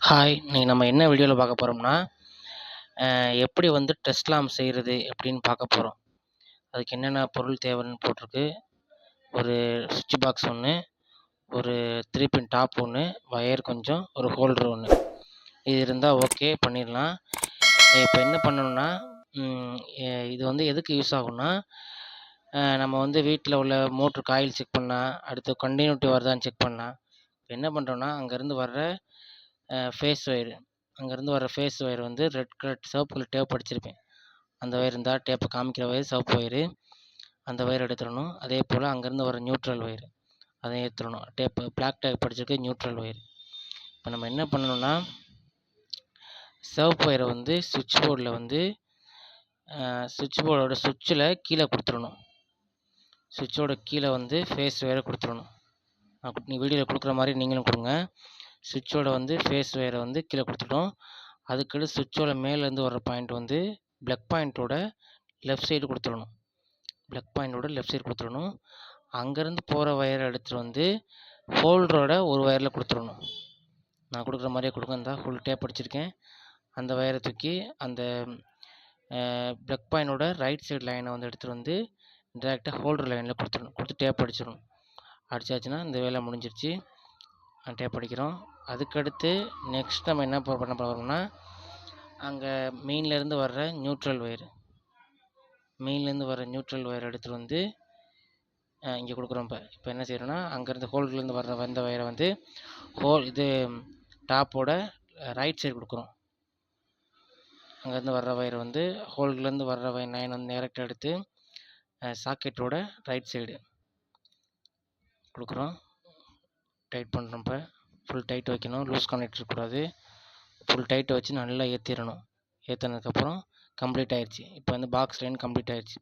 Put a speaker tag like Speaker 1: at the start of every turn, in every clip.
Speaker 1: Hi இன்றைக்கி நம்ம என்ன வீடியோவில் பார்க்க போகிறோம்னா எப்படி வந்து டெஸ்ட்லாம் செய்கிறது எப்படின்னு பார்க்க போகிறோம் அதுக்கு என்னென்ன பொருள் தேவைன்னு போட்டிருக்கு. ஒரு சுவிட்ச் பாக்ஸ் ஒன்று ஒரு த்ரீ பின் டாப் ஒன்று வயர் கொஞ்சம் ஒரு ஹோல்டர் ஒன்று இது இருந்தால் ஓகே பண்ணிடலாம். இப்போ என்ன பண்ணணும்னா இது வந்து எதுக்கு யூஸ் ஆகும்னா நம்ம வந்து வீட்டில் உள்ள மோட்ரு காயில் செக் பண்ணால் அடுத்து கண்டினியூட்டி வருதான்னு செக் பண்ணால் இப்போ என்ன பண்ணுறோன்னா அங்கேருந்து வர்ற ஃபேஸ் ஒயரு அங்கேருந்து வர ஃபேஸ் ஒயர் வந்து ரெட் கலர் சிவப்பு கலர் டேப் அடிச்சிருப்பேன். அந்த ஒயர் இருந்தால் டேப்பை காமிக்கிற ஒயர் சிவப்பு ஒயரு அந்த ஒயர் எடுத்துடணும். அதே போல் அங்கேருந்து வர நியூட்ரல் ஒயர் அதையும் எடுத்துடணும். டேப்பு பிளாக் டேப் அடிச்சிருக்க நியூட்ரல் ஒயர் இப்போ நம்ம என்ன பண்ணணும்னா சிவப்பு ஒயரை வந்து சுவிட்ச் போர்டில் வந்து சுவிட்ச் போர்டோட சுவிட்சில் கீழே கொடுத்துடணும். சுவிட்சோட கீழே வந்து ஃபேஸ் ஒயரை கொடுத்துடணும். நான் நீ வீடியோவில் கொடுக்குற மாதிரி நீங்களும் கொடுங்க. சுவிட்சோட வந்து ஃபேஸ் ஒயரை வந்து கீழே கொடுத்துட்டோம். அதுக்கடுத்து சுவிட்சோட மேலேருந்து வர பாயிண்ட் வந்து ப்ளக் பாயிண்ட்டோட லெஃப்ட் சைடு கொடுத்துடணும். ப்ளக் பாயிண்டோட லெஃப்ட் சைடு கொடுத்துடணும். அங்கேருந்து போகிற ஒயரை எடுத்துகிட்டு வந்து ஹோல்டரோட ஒரு ஒயரில் கொடுத்துடணும். நான் கொடுக்குற மாதிரியே கொடுங்க இந்த ஃபுல் டேப் அடிச்சிருக்கேன். அந்த ஒயரை தூக்கி அந்த ப்ளக் பாயிண்டோட ரைட் சைடு லைனை வந்து எடுத்துகிட்டு வந்து டேரெக்டாக ஹோல்டர் லைனில் கொடுத்துடணும். கொடுத்து டேப் அடிச்சிடணும். அடிச்சாச்சுன்னா இந்த வேலை முடிஞ்சிருச்சு. டேப் அடிக்கிறோம் அதுக்கடுத்து நெக்ஸ்ட் நம்ம என்ன பண்ண போகிறோம்னா அங்கே மெயின்லேருந்து வர்ற நியூட்ரல் ஒயர் மெயின்லேருந்து வர நியூட்ரல் ஒயர் எடுத்துகிட்டு வந்து இங்கே கொடுக்குறோம் இப்போ. இப்போ என்ன செய்கிறோன்னா அங்கேருந்து ஹோல்ட்லேருந்து வர்ற வந்த ஒயரை வந்து ஹோல் இது டாப்போட ரைட் சைடு கொடுக்குறோம். அங்கேருந்து வர்ற ஒயர் வந்து ஹோல்ட்லேருந்து வர்ற வயர் நைன் வந்து டேரெக்டாக எடுத்து சாக்கெட்டோட ரைட் சைடு கொடுக்குறோம். டைட் பண்ணுறப்ப ஃபுல் டைட் வைக்கணும். லூஸ் கனெக்ட் இருக்கக்கூடாது. ஃபுல் டைட் வச்சு நல்லா ஏற்றிடணும் ஏற்றினதுக்கப்புறம் கம்ப்ளீட் ஆயிடுச்சு இப்போ வந்து பாக்ஸ் லைன் கம்ப்ளீட் ஆயிடுச்சு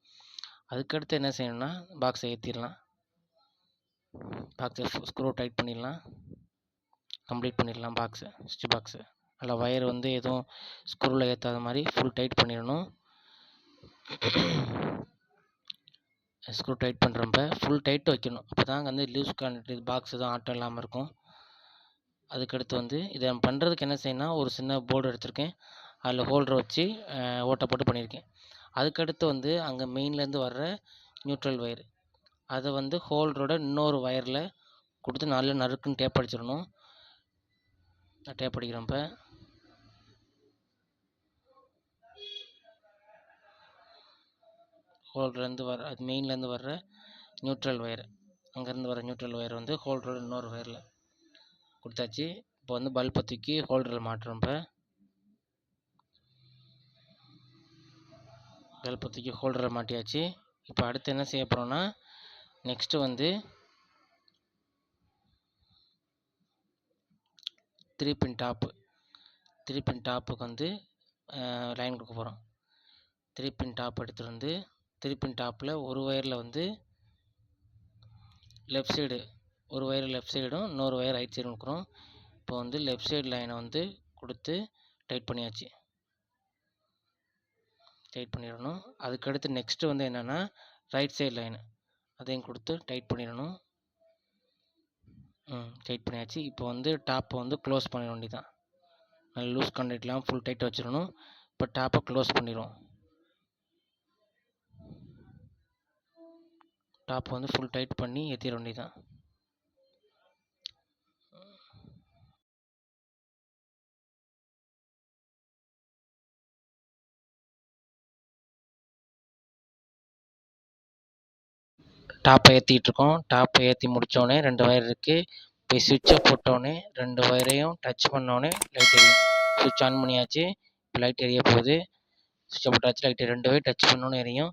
Speaker 1: அதுக்கடுத்து என்ன செய்யணும்னா பாக்ஸை ஏற்றிடலாம் பாக்ஸை ஸ்க்ரூ டைட் பண்ணிடலாம். கம்ப்ளீட் பண்ணிடலாம் பாக்ஸை ஸ்விட்ச் பாக்ஸை நல்லா ஒயர் வந்து எதுவும் ஸ்க்ரூவில் ஏற்றாத மாதிரி ஃபுல் டைட் பண்ணிடணும். ஸ்க்ரூ டைட் பண்ணுறப்ப ஃபுல் டைட் வைக்கணும். அப்போ தான் வந்து லூஸ் கான்ட்ரி பாக்ஸ் எதுவும் ஆட்டம் இல்லாமல் இருக்கும். அதுக்கடுத்து வந்து இதை நம்ம பண்ணுறதுக்கு என்ன செய்யணும்னா ஒரு சின்ன போர்டு எடுத்திருக்கேன். அதில் ஹோல்டர் வச்சு ஓட்டை போட்டு பண்ணியிருக்கேன். அதுக்கடுத்து வந்து அங்கே மெயின்லேருந்து வர்ற நியூட்ரல் ஒயர் அதை வந்து ஹோல்டரோட இன்னொரு ஒயரில் கொடுத்து நல்லா நறுக்குன்னு டேப் அடிச்சிடணும். டேப் அடிக்கிறோம் இப்போ ஹோல்டர்லேருந்து வர அது மெயின்லேருந்து வர்ற நியூட்ரல் ஒயர். அங்கேருந்து வர நியூட்ரல் ஒயர் வந்து ஹோல்டரோட இன்னொரு ஒயரில் கொடுத்தாச்சு. இப்போ வந்து பல்பை தூக்கி ஹோல்டரில் மாட்டுறோம் இப்போ. பல்பை தூக்கி ஹோல்டரில் மாட்டியாச்சு. இப்போ அடுத்து என்ன செய்ய போகிறோன்னா நெக்ஸ்ட்டு வந்து three pin top three pin டாப்புக்கு வந்து லைன் கொடுக்க போகிறோம் த்ரீ பின் டாப் எடுத்துகிட்டு வந்து த்ரீ டாப்பில் ஒரு ஒயரில் வந்து லெஃப்ட் சைடு ஒரு ஒயர் லெஃப்ட் சைடும் இன்னொரு ஒயர் ரைட் சைடும் கொடுக்குறோம். இப்போ வந்து லெஃப்ட் சைடு லைனை வந்து கொடுத்து டைட் பண்ணியாச்சு. டைட் பண்ணிடணும். அதுக்கடுத்து நெக்ஸ்ட்டு வந்து என்னென்னா ரைட் சைடு லைனு அதையும் கொடுத்து டைட் பண்ணிடணும். ம் டைட் பண்ணியாச்சு. இப்போ வந்து டாப்பை வந்து க்ளோஸ் பண்ணிட வேண்டியதான் நல்லா லூஸ் கண்டக்ட்லாம் ஃபுல் டைட் வச்சிடணும். இப்போ டாப்பை க்ளோஸ் பண்ணிடுவோம். டாப் வந்து ஃபுல் டைட் பண்ணி ஏற்றிட வேண்டியதான் டாப்பை ஏற்றிட்டு இருக்கோம் டாப்பை ஏற்றி முடித்தோடனே ரெண்டு வயர் இருக்குது இப்போ சுவிட்சை போட்டோடனே ரெண்டு வயரையும் டச் பண்ணோடனே லைட் எரியும் சுவிட்ச் ஆன் பண்ணியாச்சு. இப்போ லைட் எரிய போகுது. சுவிட்சை போட்டாச்சு. லைட் ரெண்டு வயர் டச் பண்ணோன்னே எரியும்.